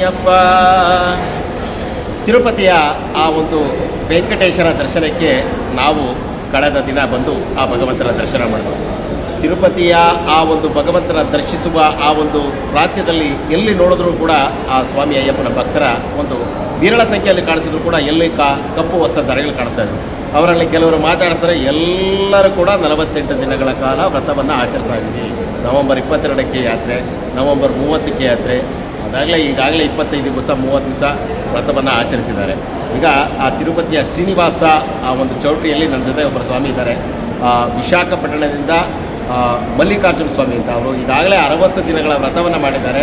ಅಯ್ಯಪ್ಪ. ತಿರುಪತಿಯ ಆ ಒಂದು ವೆಂಕಟೇಶ್ವರ ದರ್ಶನಕ್ಕೆ ನಾವು ಕಳೆದ ದಿನ ಬಂದು ಆ ಭಗವಂತನ ದರ್ಶನ ಮಾಡಿದ್ವು. ತಿರುಪತಿಯ ಆ ಒಂದು ಭಗವಂತನ ದರ್ಶಿಸುವ ಆ ಒಂದು ಪ್ರಾಂತ್ಯದಲ್ಲಿ ಎಲ್ಲಿ ನೋಡಿದ್ರೂ ಕೂಡ ಆ ಸ್ವಾಮಿ ಅಯ್ಯಪ್ಪನ ಭಕ್ತರ ಒಂದು ವಿರಳ ಸಂಖ್ಯೆಯಲ್ಲಿ ಕಾಣಿಸಿದ್ರು ಕೂಡ ಎಲ್ಲಿ ಕಾ ಕಪ್ಪು ವಸ್ತ್ರಧಾರಿಗಳು ಕಾಣಿಸ್ತಾ ಇದ್ರು. ಅವರಲ್ಲಿ ಕೆಲವರು ಮಾತಾಡಿಸ್ತಾರೆ ಎಲ್ಲರೂ ಕೂಡ ನಲವತ್ತೆಂಟು ದಿನಗಳ ಕಾಲ ವ್ರತವನ್ನು ಆಚರಿಸ್ತಾ ಇದ್ದೀವಿ. ನವಂಬರ್ ಇಪ್ಪತ್ತೆರಡಕ್ಕೆ ಯಾತ್ರೆ, ನವಂಬರ್ ಮೂವತ್ತಕ್ಕೆ ಯಾತ್ರೆ ಅದಾಗಲೇ ಈಗಾಗಲೇ ಇಪ್ಪತ್ತೈದು ದಿವಸ ಮೂವತ್ತು ದಿವಸ ವ್ರತವನ್ನು ಆಚರಿಸಿದ್ದಾರೆ. ಈಗ ಆ ತಿರುಪತಿಯ ಶ್ರೀನಿವಾಸ ಆ ಒಂದು ಚೌಟ್ರಿಯಲ್ಲಿ ನನ್ನ ಜೊತೆ ಒಬ್ಬರು ಸ್ವಾಮಿ ಇದ್ದಾರೆ. ವಿಶಾಖಪಟ್ಟಣದಿಂದ ಮಲ್ಲಿಕಾರ್ಜುನ ಸ್ವಾಮಿ ಅಂತ ಅವರು ಈಗಾಗಲೇ ಅರವತ್ತು ದಿನಗಳ ವ್ರತವನ್ನು ಮಾಡಿದ್ದಾರೆ.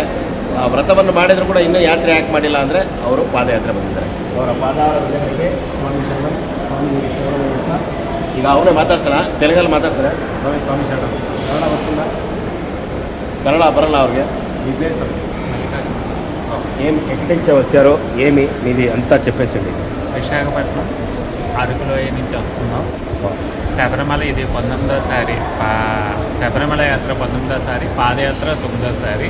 ಆ ವ್ರತವನ್ನು ಮಾಡಿದರೂ ಕೂಡ ಇನ್ನೂ ಯಾತ್ರೆ ಯಾಕೆ ಮಾಡಿಲ್ಲ ಅಂದರೆ ಅವರು ಪಾದಯಾತ್ರೆ ಬಂದಿದ್ದಾರೆ. ಅವರ ಪಾದಾರ್ಪಣೆಗೆ ಸ್ವಾಮಿ ಶರಣ ಸ್ವಾಮಿ ಈಗ ಅವರೇ ಮಾತಾಡ್ಸೋಣ. ತೆಲುಗಲ್ಲಿ ಮಾತಾಡ್ತಾರೆ. ಸ್ವಾಮಿ ಸ್ವಾಮಿ ಶರಣ. ಕನ್ನಡ ಬರಲ್ಲ? ಅವ್ರಿಗೆ. ಇದೇ ಸರ್ ఏం ఎక్కడి నుంచి వచ్చారో ఏమి మీది అంతా చెప్పేసండి విశాఖపట్నం అరకులోయ నుంచి వస్తున్నాం శబరిమల ఇది పంతొమ్మిదోసారి పా శబరిమల యాత్ర పంతొమ్మిదోసారి పాదయాత్ర తొమ్మిదోసారి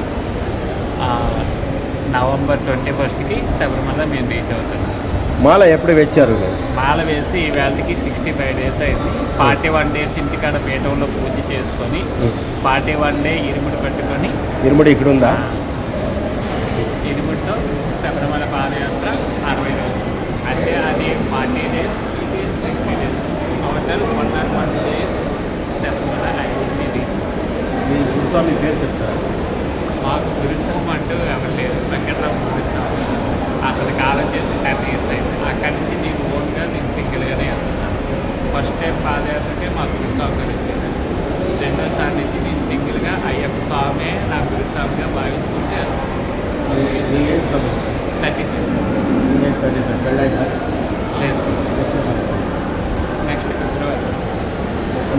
నవంబర్ ట్వంటీ ఫస్ట్కి శబరిమల మేము రీచ్ అవుతున్నాం. మాల ఎప్పుడు వచ్చారు మాల వేసి ఈ వేళకి సిక్స్టీ ఫైవ్ డేస్ అయింది. ఫార్టీ వన్ డేస్ ఇంటికాడ పీఠంలో పూజ చేసుకొని ఫార్టీ వన్ డే ఇరుముడి కట్టుకొని ఇరుముడి ఇక్కడ ఉందా శబరిమల పాదయాత్ర అరవై రోజులు. అంటే అది forty days sixty days. Total one nought one days Sabarimala ఐదు రీచ్ మీ గురుస్వామి పేరు చెప్తారా? మాకు గురుస్వామి అంటూ ఎవరు లేదు వెంకటరామ గురుస్వామి. అతని కాలం చేసి టెన్ ఇయర్స్ అయింది. అక్కడి నుంచి నేను ఓన్గా నేను సింగిల్గానే వెళ్తున్నాను. ఫస్ట్ టైం పాదయాత్రకే మా గురుస్వామి గారు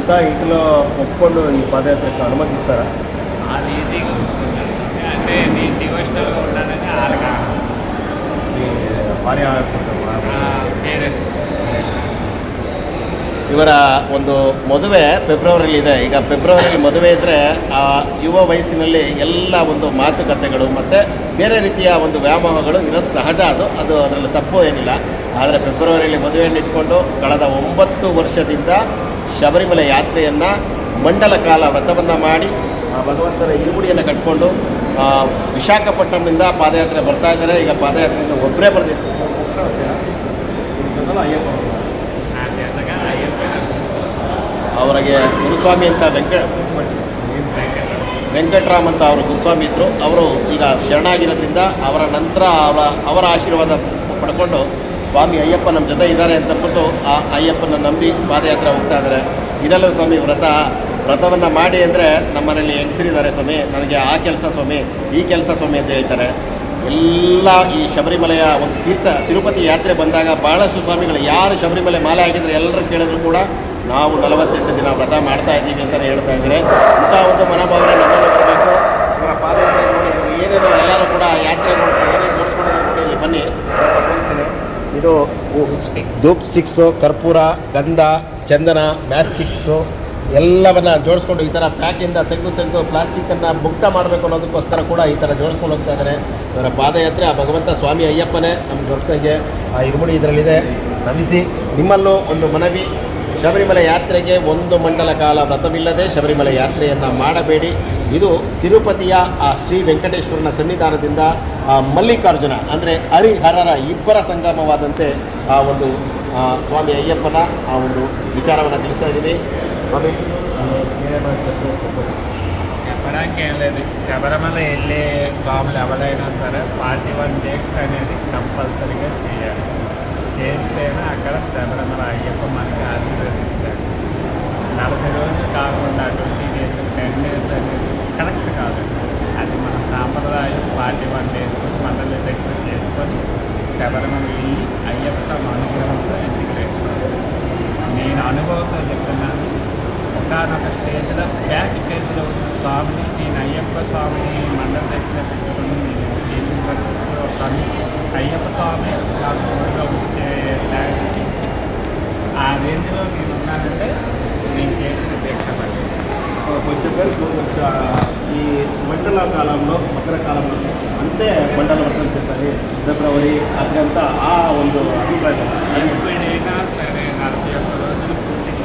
ಸುತ್ತ ఇట్లా ఒప్పుకొని ఈ పాదయాత్రకు అనుమతిస్తారా ಪೇರೆಂಟ್ಸ್ ಇವರ ಒಂದು ಮದುವೆ ಫೆಬ್ರವರಿಲಿದೆ ಈಗ ಫೆಬ್ರವರಿಲಿ ಮದುವೆ ಇದ್ರೆ ಆ ಯುವ ವಯಸ್ಸಿನಲ್ಲಿ ಎಲ್ಲ ಒಂದು ಮಾತುಕತೆಗಳು ಮತ್ತೆ ಬೇರೆ ರೀತಿಯ ಒಂದು ವ್ಯಾಮೋಹಗಳು ಇರೋದು ಸಹಜ ಅದು. ಅದು ಅದರಲ್ಲಿ ತಪ್ಪು ಏನಿಲ್ಲ. ಆದರೆ ಫೆಬ್ರವರಿಲಿ ಮದುವೆಯನ್ನು ಇಟ್ಕೊಂಡು ಕಳೆದ ಒಂಬತ್ತು ವರ್ಷದಿಂದ ಶಬರಿಮಲೆ ಯಾತ್ರೆಯನ್ನು ಮಂಡಲ ಕಾಲ ವ್ರತವನ್ನು ಮಾಡಿ ಭಗವಂತನ ಇರುಗುಡಿಯನ್ನು ಕಟ್ಕೊಂಡು ವಿಶಾಖಪಟ್ಟಣದಿಂದ ಪಾದಯಾತ್ರೆ ಬರ್ತಾ ಇದ್ದಾರೆ. ಈಗ ಪಾದಯಾತ್ರೆಯಿಂದ ಒಬ್ಬರೇ ಬರ್ತಿತ್ತು ಅವರಿಗೆ ಗುರುಸ್ವಾಮಿ ಅಂತ ವೆಂಕಟ ವೆಂಕಟರಾಮ್ ಅಂತ ಅವರು ಗುರುಸ್ವಾಮಿ ಇದ್ದರು ಅವರು ಈಗ ಶರಣಾಗಿರೋದ್ರಿಂದ ಅವರ ನಂತರ ಅವರ ಅವರ ಆಶೀರ್ವಾದ ಪಡ್ಕೊಂಡು ಸ್ವಾಮಿ ಅಯ್ಯಪ್ಪ ನಮ್ಮ ಜೊತೆ ಇದ್ದಾರೆ ಅಂತ ಅಂದ್ಬಿಟ್ಟು ಆ ಅಯ್ಯಪ್ಪನ ನಂಬಿ ಪಾದಯಾತ್ರೆ ಹೋಗ್ತಾ ಇದ್ದಾರೆ. ಇದೆಲ್ಲವೂ ಸ್ವಾಮಿ ವ್ರತ, ವ್ರತವನ್ನು ಮಾಡಿ ಅಂದರೆ ನಮ್ಮ ಮನೇಲಿ ಹೆಂಗಸರಿದ್ದಾರೆ ಸ್ವಾಮಿ, ನನಗೆ ಆ ಕೆಲಸ ಸ್ವಾಮಿ, ಈ ಕೆಲಸ ಸ್ವಾಮಿ ಅಂತ ಹೇಳ್ತಾರೆ. ಎಲ್ಲ ಈ ಶಬರಿಮಲೆಯ ಒಂದು ತೀರ್ಥ, ತಿರುಪತಿ ಯಾತ್ರೆ ಬಂದಾಗ ಭಾಳಷ್ಟು ಸ್ವಾಮಿಗಳು ಯಾರು ಶಬರಿಮಲೆ ಮಾಲೆ ಹಾಕಿದ್ರೆ ಎಲ್ಲರೂ ಕೇಳಿದ್ರು ಕೂಡ ನಾವು ನಲವತ್ತೆಂಟು ದಿನ ವ್ರತ ಮಾಡ್ತಾ ಇದ್ದೀವಿ ಅಂತಲೇ ಹೇಳ್ತಾ ಇದ್ದಾರೆ. ಇಂಥ ಒಂದು ಮನೋಭಾವನೆ ನಮ್ಮಲ್ಲಿ ಬರಬೇಕು. ಇವರ ಪಾದಯಾತ್ರೆ ನೋಡಿ, ಏನೇನು ಎಲ್ಲರೂ ಕೂಡ ಯಾತ್ರೆ ನೋಡಿ, ಏನೇನು ತೋರಿಸ್ಕೊಂಡಿದ್ದಾರೆ ನೋಡಿ, ಇಲ್ಲಿ ಬನ್ನಿ. ಇದು ಧೂಪ್ ಸ್ಟಿಕ್ಸು ಕರ್ಪೂರ, ಗಂಧ, ಚಂದನ ಮ್ಯಾಸ್ಟಿಕ್ಸು ಎಲ್ಲವನ್ನ ಜೋಡಿಸ್ಕೊಂಡು ಈ ಥರ ಪ್ಯಾಕಿಂದ ತೆಗೆದು ತೆಗೆದು ಪ್ಲಾಸ್ಟಿಕ್ಕನ್ನು ಮುಕ್ತ ಮಾಡಬೇಕು ಅನ್ನೋದಕ್ಕೋಸ್ಕರ ಕೂಡ ಈ ಥರ ಜೋಡಿಸ್ಕೊಂಡು ಹೋಗ್ತಾ ಇದ್ದಾರೆ ಇವರ ಪಾದಯಾತ್ರೆ ಆ ಭಗವಂತ ಸ್ವಾಮಿ ಅಯ್ಯಪ್ಪನೇ ನಮ್ಮ ಗೊತ್ತಾಗೆ ಆ ಇರುಮುಡಿ ಇದರಲ್ಲಿದೆ. ನಮಿಸಿ ನಿಮ್ಮಲ್ಲೂ ಒಂದು ಮನವಿ. ಶಬರಿಮಲೆ ಯಾತ್ರೆಗೆ ಒಂದು ಮಂಡಲ ಕಾಲ ವ್ರತವಿಲ್ಲದೆ ಶಬರಿಮಲೆ ಯಾತ್ರೆಯನ್ನು ಮಾಡಬೇಡಿ ಇದು ತಿರುಪತಿಯ ಆ ಶ್ರೀ ವೆಂಕಟೇಶ್ವರನ ಸನ್ನಿಧಾನದಿಂದ ಆ ಮಲ್ಲಿಕಾರ್ಜುನ ಅಂದರೆ ಹರಿಹರರ ಇಬ್ಬರ ಸಂಗಮವಾದಂತೆ ಆ ಒಂದು ಆ, ಸ್ವಾಮಿ ಅಯ್ಯಪ್ಪನ ಆ ಒಂದು ವಿಚಾರವನ್ನು ತಿಳಿಸ್ತಾ ಇದ್ದೀನಿ ಸ್ವಾಮಿ మీరేమైనా చెప్తారు చెప్పండి చెప్పడానికి ఏం లేదు శబరిమల వెళ్ళే స్వాములు ఎవరైనా సరే ఫార్టీ వన్ డేస్ అనేది కంపల్సరీగా చేయాలి చేస్తేనే అక్కడ శబరిమల అయ్యప్ప మనకి ఆశీర్వదిస్తాడు నలభై రోజులు కాకుండా ట్వంటీ డేస్ టెన్ డేస్ అనేది కరెక్ట్ కాదు. అది మన సాంప్రదాయం ఫార్టీ వన్ డేస్ మండలి దగ్గర చేసుకొని శబరిమల వెళ్ళి అయ్యప్ప స్వామి అనుగ్రహంతో ఇంటికి రేపు నేను అనుభవంతో చెప్తున్నాను. ఒకనొక స్టేజ్లో బ్యాక్ స్టేజ్లో ఉన్న స్వామిని నేను అయ్యప్ప స్వామిని మండల దగ్గర పెట్టుకుని నేను ఏం అయ్యప్ప స్వామి కాలంలో ಭದ್ರ ಕಾಲಂಲೋ ಅಂತೆ ಬಂಡಲ ವರ್ತನೆ ಸರಿ ಫೆಬ್ರವರಿ ಅತ್ಯಂತ ಆ ಒಂದು ಅಭಿಪ್ರಾಯ ఎప్పుడైనా సరే నలభై ఒక్క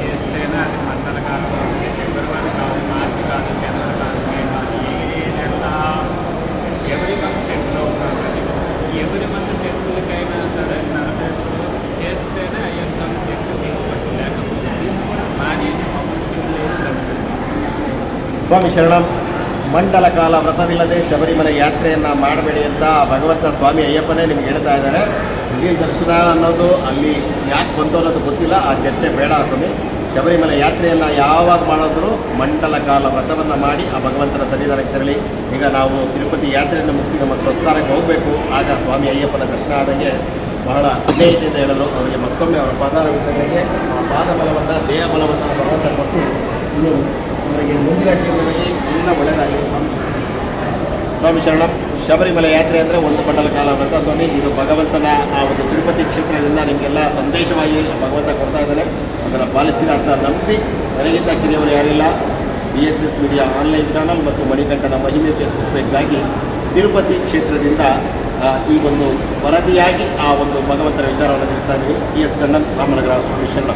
చేస్తేనే అది మండల కాలం. ఫిబ్రవరి కాదు మార్చి కాదు జనవరి కాదు మే కాదు ఏ నెల ఎవరి మంత్ టెంపుల్ కాబట్టి సరే నలభై ఒక్క చేస్తేనే అయ్యన్ స్వామి టెంపుల్ తీసుకోండి. లేకపోతే స్వామి శరణం. ಮಂಡಲ ಕಾಲ ವ್ರತವಿಲ್ಲದೆ ಶಬರಿಮಲೆ ಯಾತ್ರೆಯನ್ನು ಮಾಡಬೇಡಿ ಅಂತ ಭಗವಂತ ಸ್ವಾಮಿ ಅಯ್ಯಪ್ಪನೇ ನಿಮ್ಗೆ ಹೇಳ್ತಾ ಇದ್ದಾರೆ. ಸಿವಿಲ್ ದರ್ಶನ ಅನ್ನೋದು ಅಲ್ಲಿ ಯಾಕೆ ಬಂತು ಅನ್ನೋದು ಗೊತ್ತಿಲ್ಲ, ಆ ಚರ್ಚೆ ಬೇಡ ಸ್ವಾಮಿ. ಶಬರಿಮಲೆ ಯಾತ್ರೆಯನ್ನು ಯಾವಾಗ ಮಾಡಿದ್ರು ಮಂಡಲ ಕಾಲ ವ್ರತವನ್ನು ಮಾಡಿ ಆ ಭಗವಂತನ ಸನ್ನಿಧಾನಕ್ಕೆ ತೆರಳಿ. ಈಗ ನಾವು ತಿರುಪತಿ ಯಾತ್ರೆಯನ್ನು ಮುಗಿಸಿ ನಮ್ಮ ಸ್ವಸ್ಥಾನಕ್ಕೆ ಹೋಗಬೇಕು. ಆಗ ಸ್ವಾಮಿ ಅಯ್ಯಪ್ಪನ ದರ್ಶನ ಆದಂಗೆ ಬಹಳ ಅನ್ಯಾಯತೆಯಿಂದ ಹೇಳಲು ಅವರಿಗೆ ಮತ್ತೊಮ್ಮೆ ಅವರ ಪಾದಾರವಿದ್ದಂಗೆ ಆ ಪಾದ ಬಲವನ್ನು ದೇಹ ಬಲವನ್ನು ಭಗವಂತ ಕೊಟ್ಟು, ಇನ್ನು ಅವರಿಗೆ ಮುಂದಿನ ಜೀವನದಲ್ಲಿ ಎಲ್ಲ ಒಳ್ಳೆಯದಾಗಲಿ ಸ್ವಾಮಿ ಸ್ವಾಮಿ ಶರಣ, ಶಬರಿಮಲೆ ಯಾತ್ರೆ ಅಂದರೆ ಒಂದು ಮಂಡಲ ಕಾಲ ವ್ರತ ಸ್ವಾಮಿ. ಇದು ಭಗವಂತನ ಆ ಒಂದು ತಿರುಪತಿ ಕ್ಷೇತ್ರದಿಂದ ನಿಮಗೆಲ್ಲ ಸಂದೇಶವಾಗಿ ಭಗವಂತ ಕೊಡ್ತಾ ಇದ್ದಾನೆ. ಅದನ್ನು ಪಾಲಿಸ್ತೀರ ಅಂತ ನಂಬಿ ನನಗಿಂತ ಕಿರಿಯವರು ಯಾರಿಲ್ಲ B S S media online channel ಮತ್ತು ಮಣಿಕಂಠನ ಮಹಿಮೆ ಫೇಸ್ಬುಕ್ ಪೇಜ್ಗಾಗಿ ತಿರುಪತಿ ಕ್ಷೇತ್ರದಿಂದ ಈ ಒಂದು ವರದಿಯಾಗಿ ಆ ಒಂದು ಭಗವಂತನ ವಿಚಾರವನ್ನು ತಿಳಿಸ್ತಾ ಇದ್ದೀವಿ. ಬಿ ಎಸ್ ಕಣ್ಣನ್ ರಾಮನಗರ ಸ್ವಾಮಿ ಶರಣ.